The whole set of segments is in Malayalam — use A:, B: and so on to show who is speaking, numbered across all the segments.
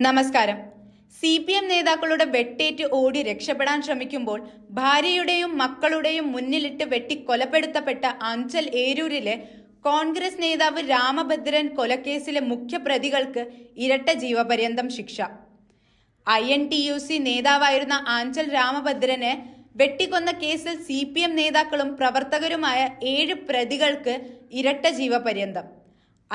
A: നമസ്കാരം. സി പി എം നേതാക്കളുടെ വെട്ടേറ്റ് ഓടി രക്ഷപ്പെടാൻ ശ്രമിക്കുമ്പോൾ ഭാര്യയുടെയും മക്കളുടെയും മുന്നിലിട്ട് വെട്ടി കൊലപ്പെടുത്തപ്പെട്ട അഞ്ചൽ ഏരൂരിലെ കോൺഗ്രസ് നേതാവ് രാമഭദ്രൻ കൊലക്കേസിലെ മുഖ്യപ്രതികൾക്ക് ഇരട്ട ജീവപര്യന്തം ശിക്ഷ. I N T U C നേതാവായിരുന്ന ആഞ്ചൽ രാമഭദ്രനെ വെട്ടിക്കൊന്ന കേസിൽ സി പി എം നേതാക്കളും പ്രവർത്തകരുമായ ഏഴ് പ്രതികൾക്ക് ഇരട്ട ജീവപര്യന്തം.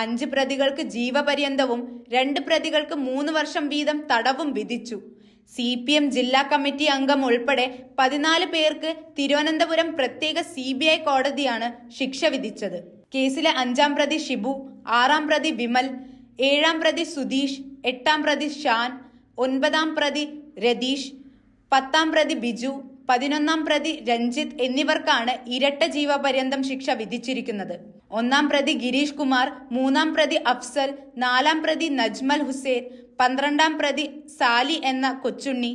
A: അഞ്ച് പ്രതികൾക്ക് ജീവപര്യന്തവും രണ്ട് പ്രതികൾക്ക് മൂന്ന് വർഷം വീതം തടവും വിധിച്ചു. സി പി എം ജില്ലാ കമ്മിറ്റി അംഗം ഉൾപ്പെടെ പതിനാല് പേർക്ക് തിരുവനന്തപുരം പ്രത്യേക സി ബി ഐ കോടതിയാണ് ശിക്ഷ വിധിച്ചത്. കേസിലെ അഞ്ചാം പ്രതി ഷിബു ആറാം പ്രതി വിമൽ ഏഴാം പ്രതി സുധീഷ് എട്ടാം പ്രതി ഷാൻ ഒൻപതാം പ്രതി രതീഷ് പത്താം പ്രതി ബിജു പതിനൊന്നാം പ്രതി രഞ്ജിത്ത് എന്നിവർക്കാണ് ഇരട്ട ജീവപര്യന്തം ശിക്ഷ വിധിച്ചിരിക്കുന്നത്. ഒന്നാം പ്രതി ഗിരീഷ് കുമാർ മൂന്നാം പ്രതി അഫ്സൽ നാലാം പ്രതി നജ്മൽ ഹുസൈൻ പന്ത്രണ്ടാം പ്രതി സാലി എന്ന കൊച്ചുണ്ണി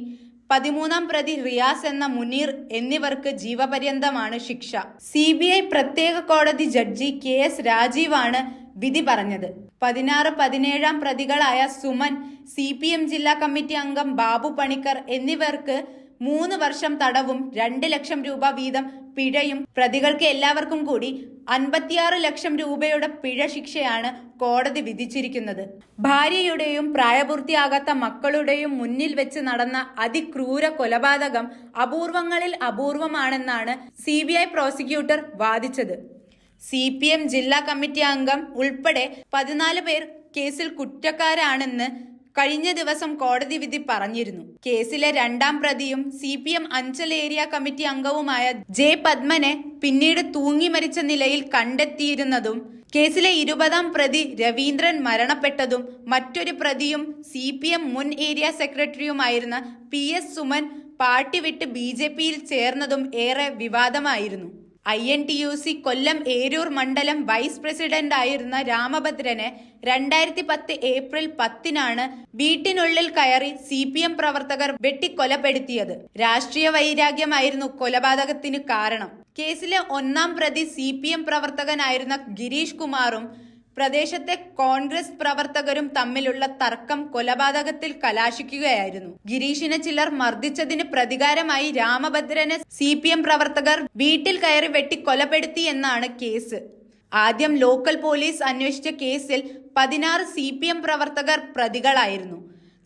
A: പതിമൂന്നാം പ്രതി റിയാസ് എന്ന മുനീർ എന്നിവർക്ക് ജീവപര്യന്തമാണ് ശിക്ഷ. സി പ്രത്യേക കോടതി ജഡ്ജി കെ എസ് രാജീവാണ് വിധി പറഞ്ഞത്. പതിനാറ് പതിനേഴാം പ്രതികളായ സുമൻ സി പി എം ജില്ലാ കമ്മിറ്റി അംഗം ബാബു പണിക്കർ എന്നിവർക്ക് മൂന്ന് വർഷം തടവും രണ്ട് ലക്ഷം രൂപ വീതം പിഴയും പ്രതികൾക്ക് എല്ലാവർക്കും കൂടി അൻപത്തിയാറ് ലക്ഷം രൂപയുടെ പിഴ ശിക്ഷയാണ് കോടതി വിധിച്ചിരിക്കുന്നത്. ഭാര്യയുടെയും പ്രായപൂർത്തിയാകാത്ത മക്കളുടെയും മുന്നിൽ വെച്ച് നടന്ന അതിക്രൂര കൊലപാതകം അപൂർവങ്ങളിൽ അപൂർവമാണെന്നാണ് സി പ്രോസിക്യൂട്ടർ വാദിച്ചത്. സി പി എം ജില്ലാ കമ്മിറ്റി അംഗം ഉൾപ്പെടെ പതിനാല് പേർ കേസിൽ കുറ്റക്കാരാണെന്ന് കഴിഞ്ഞ ദിവസം കോടതി വിധി പറഞ്ഞിരുന്നു. കേസിലെ രണ്ടാം പ്രതിയും C P M Anchal area committee അംഗവുമായ ജെ പത്മനെ പിന്നീട് തൂങ്ങി മരിച്ച നിലയിൽ കണ്ടെത്തിയിരുന്നതും കേസിലെ ഇരുപതാം പ്രതി രവീന്ദ്രൻ മരണപ്പെട്ടതും മറ്റൊരു പ്രതിയും സി പി എം മുൻ ഏരിയ സെക്രട്ടറിയുമായിരുന്ന പി എസ് സുമൻ പാർട്ടി വിട്ട് ബി ജെ പിയിൽ ചേർന്നതും ഏറെ വിവാദമായിരുന്നു. I N T U C Kollam Eroor മണ്ഡലം വൈസ് പ്രസിഡന്റ് ആയിരുന്ന രാമഭദ്രനെ രണ്ടായിരത്തി പത്ത് ഏപ്രിൽ പത്തിനാണ് വീട്ടിനുള്ളിൽ കയറി സി പി എം പ്രവർത്തകർ വെട്ടിക്കൊലപ്പെടുത്തിയത്. രാഷ്ട്രീയ വൈരാഗ്യമായിരുന്നു കൊലപാതകത്തിന് കാരണം. കേസിലെ ഒന്നാം പ്രതി സി പി എം പ്രവർത്തകനായിരുന്ന ഗിരീഷ് കുമാറും പ്രദേശത്തെ കോൺഗ്രസ് പ്രവർത്തകരും തമ്മിലുള്ള തർക്കം കൊലപാതകത്തിൽ കലാശിക്കുകയായിരുന്നു. ഗിരീഷിനെ ചിലർ മർദ്ദിച്ചതിന് പ്രതികാരമായി രാമഭദ്രനെ സി പ്രവർത്തകർ വീട്ടിൽ കയറി വെട്ടി കൊലപ്പെടുത്തി എന്നാണ് കേസ്. ആദ്യം ലോക്കൽ പോലീസ് അന്വേഷിച്ച കേസിൽ പതിനാറ് സി പി എം പ്രവർത്തകർ പ്രതികളായിരുന്നു.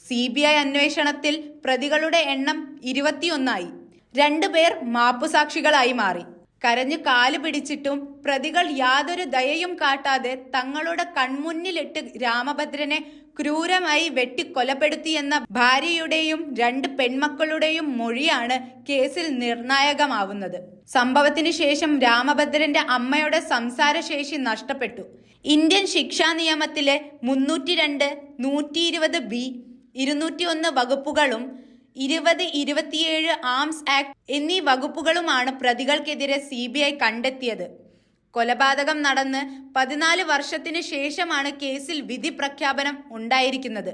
A: സി ബി ഐ അന്വേഷണത്തിൽ പ്രതികളുടെ എണ്ണം ഇരുപത്തിയൊന്നായി. രണ്ടുപേർ മാപ്പുസാക്ഷികളായി മാറി. കരഞ്ഞു കാൽ പിടിച്ചിട്ടും പ്രതികൾ യാതൊരു ദയയും കാട്ടാതെ തങ്ങളുടെ കൺമുന്നിലിട്ട് രാമഭദ്രനെ ക്രൂരമായി വെട്ടിക്കൊലപ്പെടുത്തിയെന്ന ഭാര്യയുടെയും രണ്ട് പെൺമക്കളുടെയും മൊഴിയാണ് കേസിൽ നിർണായകമാവുന്നത്. സംഭവത്തിന് ശേഷം രാമഭദ്രന്റെ അമ്മയുടെ സംസാരശേഷി നഷ്ടപ്പെട്ടു. ഇന്ത്യൻ ശിക്ഷാ നിയമത്തിലെ മുന്നൂറ്റി രണ്ട് നൂറ്റി ഇരുപത് ബി ഇരുന്നൂറ്റി ഒന്ന് വകുപ്പുകളും ഇരുപത് ഇരുപത്തിയേഴ് ആംസ് ആക്ട് എന്നീ വകുപ്പുകളുമാണ് പ്രതികൾക്കെതിരെ സി ബി ഐ കണ്ടെത്തിയത്. കൊലപാതകം നടന്ന് പതിനാല് വർഷത്തിന് ശേഷമാണ് കേസിൽ വിധി പ്രഖ്യാപനം ഉണ്ടായിരിക്കുന്നത്.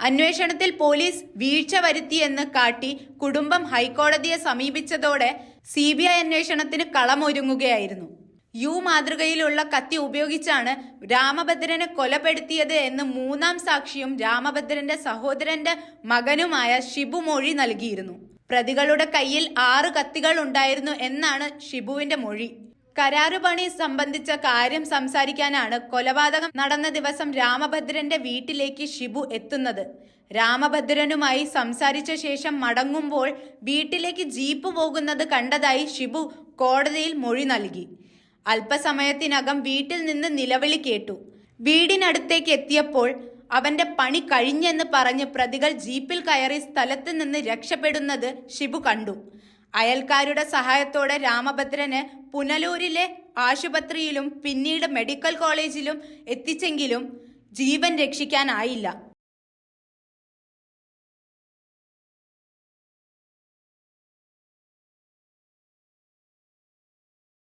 A: അന്വേഷണത്തിൽ പോലീസ് വീഴ്ച വരുത്തിയെന്ന് കാട്ടി കുടുംബം ഹൈക്കോടതിയെ സമീപിച്ചതോടെ സി ബി ഐ അന്വേഷണത്തിന് കളമൊരുങ്ങുകയായിരുന്നു. യു മാതൃകയിലുള്ള കത്തി ഉപയോഗിച്ചാണ് രാമഭദ്രനെ കൊലപ്പെടുത്തിയത് എന്ന് മൂന്നാം സാക്ഷിയും രാമഭദ്രന്റെ സഹോദരന്റെ മകനുമായ ഷിബു മൊഴി നൽകിയിരുന്നു. പ്രതികളുടെ കയ്യിൽ ആറ് കത്തികൾ ഉണ്ടായിരുന്നു എന്നാണ് ഷിബുവിന്റെ മൊഴി. കരാറുപണി സംബന്ധിച്ച കാര്യം സംസാരിക്കാനാണ് കൊലപാതകം നടന്ന ദിവസം രാമഭദ്രന്റെ വീട്ടിലേക്ക് ഷിബു എത്തുന്നത്. രാമഭദ്രനുമായി സംസാരിച്ച ശേഷം മടങ്ങുമ്പോൾ വീട്ടിലേക്ക് ജീപ്പ് പോകുന്നത് കണ്ടതായി ഷിബു കോടതിയിൽ മൊഴി നൽകി. അല്പസമയത്തിനകം വീട്ടിൽ നിന്ന് നിലവിളി കേട്ടു. വീടിനടുത്തേക്ക് എത്തിയപ്പോൾ അവന്റെ പണി കഴിഞ്ഞെന്ന് പറഞ്ഞ് പ്രതികൾ ജീപ്പിൽ കയറി സ്ഥലത്ത് നിന്ന് രക്ഷപ്പെടുന്നത് ഷിബു കണ്ടു. അയൽക്കാരുടെ സഹായത്തോടെ രാമഭദ്രന് പുനലൂരിലെ ആശുപത്രിയിലും പിന്നീട് മെഡിക്കൽ കോളേജിലും എത്തിച്ചെങ്കിലും ജീവൻ രക്ഷിക്കാനായില്ല.